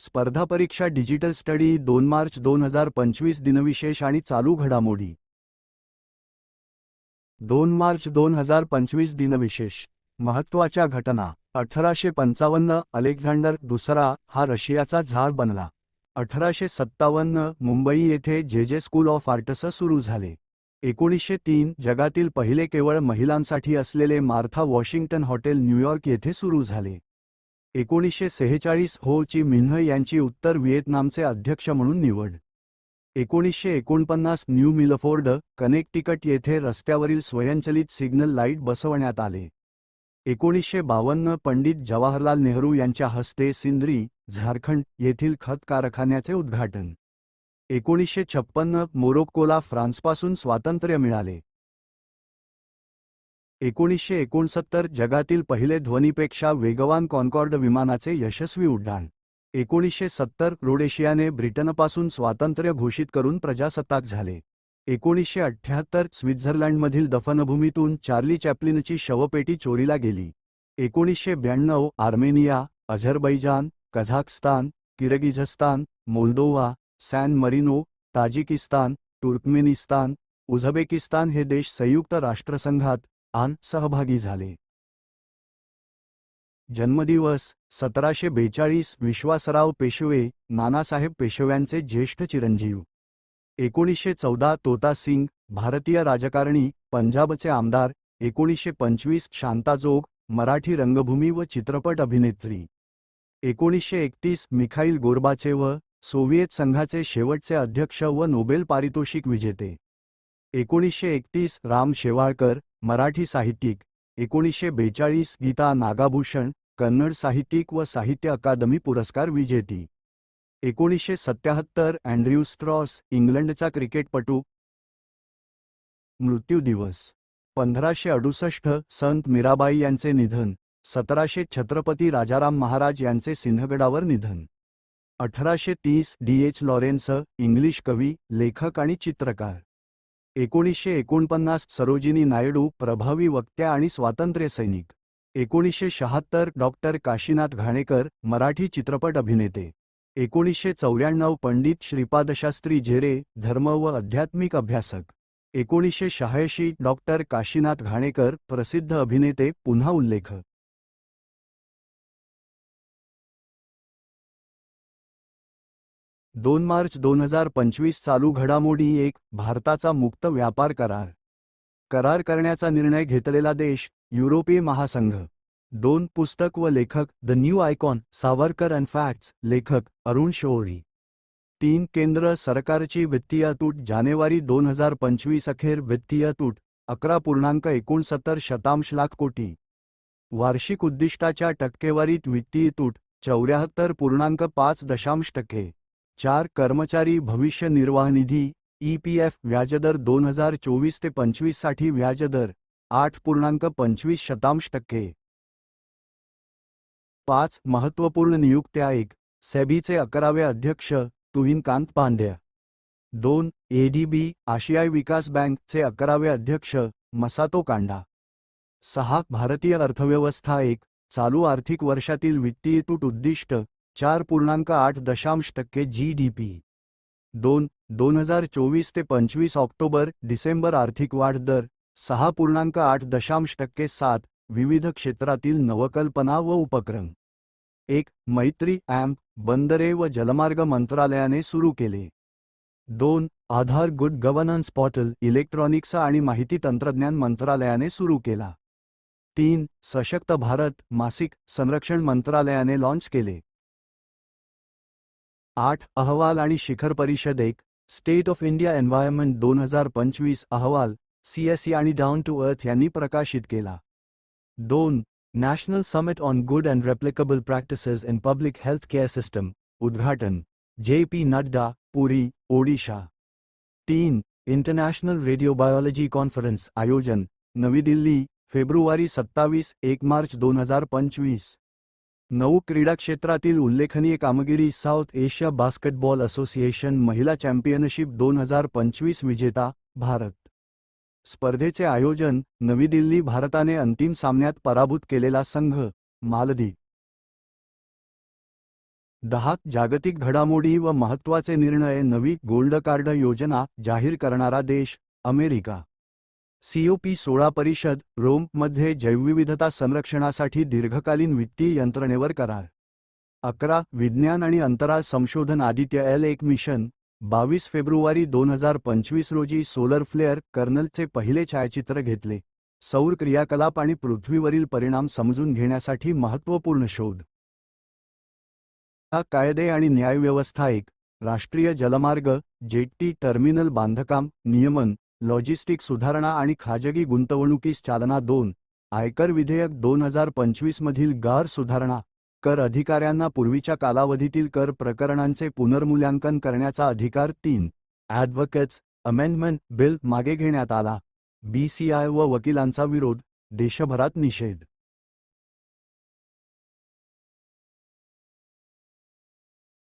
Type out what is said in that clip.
स्पर्धा परीक्षा digital study दोन मार्च दोन हजार पंचवीस दिनविशेष आणि चालू घडामोडी. दोन मार्च दोन हजार पंचवीस दिनविशेष. महत्त्वाच्या घटना. अठराशे पंचावन्न अलेक्झांडर दुसरा हा रशियाचा झार बनला. अठराशे सत्तावन्न मुंबई येथे जे जे स्कूल ऑफ आर्ट्स सुरू झाले. एकोणीसशे तीन जगातील पहिले केवळ महिलांसाठी असलेले मार्था वॉशिंग्टन हॉटेल न्यूयॉर्क येथे सुरू झाले. एकोणीसशे सेहेचाळीस हो ची मिन्ह यांची उत्तर व्हिएतनामचे अध्यक्ष म्हणून निवड. एकोणीसशे एकोणपन्नास न्यू मिलफोर्ड कनेक्टिकट येथे रस्त्यावरील स्वयंचलित सिग्नल लाइट बसवण्यात आले. एकोणीसशे बावन्न पंडित जवाहरलाल नेहरू यांच्या हस्ते सिंद्री झारखंड येथील खत कारखान्याचे उद्घाटन. एकोणीसशे छप्पन्न मोरोक्कोला फ्रान्सपासून स्वातंत्र्य मिळाले. एकोणीसशे एकोणसत्तर जगातील पहिले ध्वनीपेक्षा वेगवान कॉन्कॉर्ड विमानाचे यशस्वी उड्डाण. एकोणीसशे सत्तर रोडेशियाने ब्रिटनपासून स्वातंत्र्य घोषित करून प्रजासत्ताक झाले. एकोणीसशे अठ्ठ्याहत्तर स्वित्झर्लंडमधील दफनभूमीतून चार्ली चॅप्लिनची शवपेटी चोरीला गेली. एकोणीसशे ब्याण्णव Armenia Azerbaijan Kazakhstan Kyrgyzstan Moldova San Marino Tajikistan Turkmenistan Uzbekistan हे देश संयुक्त राष्ट्रसंघात आन सहभागी झाले. जन्मदिवस सतराशे बेचाळीस विश्वासराव पेशवे नानासाहेब पेशव्यांचे ज्येष्ठ चिरंजीव. एकोणीसशे चौदा तोता सिंग भारतीय राजकारणी पंजाबचे आमदार. एकोणीसशे पंचवीस शांताजोग मराठी रंगभूमी व चित्रपट अभिनेत्री. एकोणीसशे एकतीस मिखाईल व सोव्हिएत संघाचे शेवटचे अध्यक्ष व नोबेल पारितोषिक विजेते. एकोणीसशे एकतीस राम शेवाळकर मराठी साहित्यिक एकोणीसशे बेचाळीस गीता नागाभूषण कन्नड साहित्यिक व साहित्य अकादमी पुरस्कार विजेती. एकोणीसशे सत्याहत्तर अँड्र्यू स्ट्रॉस इंग्लंडचा क्रिकेटपटू. मृत्यू दिवस. पंधराशे अडुसष्ट संत मीराबाई यांचे निधन. सतराशे छत्रपती राजाराम महाराज यांचे सिंहगडावर निधन. अठराशे तीस डी एच लॉरेन्स इंग्लिश कवी लेखक आणि चित्रकार. एकोणीसशे एकोणपन्नास सरोजिनी नायडू प्रभावी वक्त्या आणि स्वातंत्र्यसैनिक एकोणीसशे शहात्तर डॉक्टर काशीनाथ घाणेकर मराठी चित्रपट अभिनेते. एकोणीसशे चौऱ्याण्णव पंडित श्रीपादशास्त्री झेरे धर्म व आध्यात्मिक अभ्यासक. एकोणीसशे शहाऐंशी डॉक्टर काशीनाथ घाणेकर प्रसिद्ध अभिनेते पुन्हा उल्लेख. दोन मार्च दोन हजार पंचवीस चालू घडामोडी एक भारताचा मुक्त व्यापार करार. करार करण्याचा निर्णय घेतलेला देश युरोपीय महासंघ. दोन पुस्तक व लेखक the new icon Savarkar and facts लेखक अरुण शोरी. तीन केंद्र सरकारची वित्तीय तूट जानेवारी दोन हजार पंचवीस अखेर वित्तीय तूट अकरा पूर्णांक एकोणसत्तर शतांश लाख कोटी. वार्षिक उद्दिष्टाच्या टक्केवारीत वित्तीय तूट चौऱ्याहत्तर पूर्णांक पाच दशांश टक्के. चार कर्मचारी भविष्य निर्वाह निधी ईपीएफ व्याजदर दोन हजार चोवीस ते पंचवीससाठी व्याजदर आठ पूर्णांक पंचवीस शतांश टक्के. पाच महत्त्वपूर्ण नियुक्त्या एक सेबीचे अकरावे अध्यक्ष तुहिनकांत पांड्या दोन एडीबी आशियाई विकास बँकचे अकरावे अध्यक्ष मसातो कांडा. सहा भारतीय अर्थव्यवस्था एक चालू आर्थिक वर्षातील वित्तीय तूट उद्दिष्ट चार पूर्णांक आठ दशांश टक्के जी डी पी दोन दोन हजार चोवीस ते पंचवीस ऑक्टोबर डिसेंबर आर्थिक वाढ दर सहा पूर्णांक आठ दशांश टक्के सात विविध क्षेत्रातील नवकल्पना व उपक्रम. एक मैत्री ॲम्प बंदरे व जलमार्ग मंत्रालयाने सुरू केले. दोन Aadhaar good governance portal electronics आणि माहिती तंत्रज्ञान मंत्रालयाने सुरू केला. तीन सशक्त भारत मासिक संरक्षण मंत्रालयाने लॉन्च केले. आठ अहवाल आणि शिखर परिषद एक स्टेट ऑफ इंडिया एन्व्हायरमेंट दोन हजार पंचवीस अहवाल सीएससी आणि डाऊन टू अर्थ यांनी प्रकाशित केला. दोन national summit on good and replicable practices in public health care system उद्घाटन जे पी नड्डा पुरी ओडिशा. तीन इंटरनॅशनल रेडिओ बायोलॉजी कॉन्फरन्स आयोजन नवी दिल्ली फेब्रुवारी सत्तावीस एक मार्च दोन हजार पंचवीस. नऊ क्रीडा क्षेत्रातील उल्लेखनीय कामगिरी साऊथ एशिया बास्केटबॉल असोसिएशन महिला चॅम्पियनशिप दोन हजार पंचवीस विजेता भारत. स्पर्धेचे आयोजन नवी दिल्ली भारताने अंतिम सामन्यात पराभूत केलेला संघ मालदीव. दहा जागतिक घडामोडी व महत्त्वाचे निर्णय नवी गोल्ड कार्ड योजना जाहीर करणारा देश अमेरिका. सीओपी सोळा परिषद रोममध्ये जैवविविधता संरक्षणासाठी दीर्घकालीन वित्तीय यंत्रणेवर करार. अकरा विज्ञान आणि अंतराळ संशोधन आदित्य एल एक मिशन बावीस फेब्रुवारी दोन हजार पंचवीस रोजी सोलर फ्लेअर कर्नलचे पहिले छायाचित्र घेतले. सौर क्रियाकलाप आणि पृथ्वीवरील परिणाम समजून घेण्यासाठी महत्त्वपूर्ण शोध. हा कायदे आणि न्यायव्यवस्था एक राष्ट्रीय जलमार्ग जेट्टी टर्मिनल बांधकाम नियमन लॉजिस्टिक सुधारणा आणि खाजगी गुंतवणुकीस चालना दोन आयकर विधेयक दोन हजार पंचवीस मधील गार सुधारणा कर अधिकाऱ्यांना पूर्वीच्या कालावधीतील कर प्रकरणांचे पुनर्मूल्यांकन करण्याचा अधिकार तीन ॲडव्होकेट्स अमेंडमेंट बिल मागे घेण्यात आला बीसीआय व वकिलांचा विरोध देशभरात निषेध.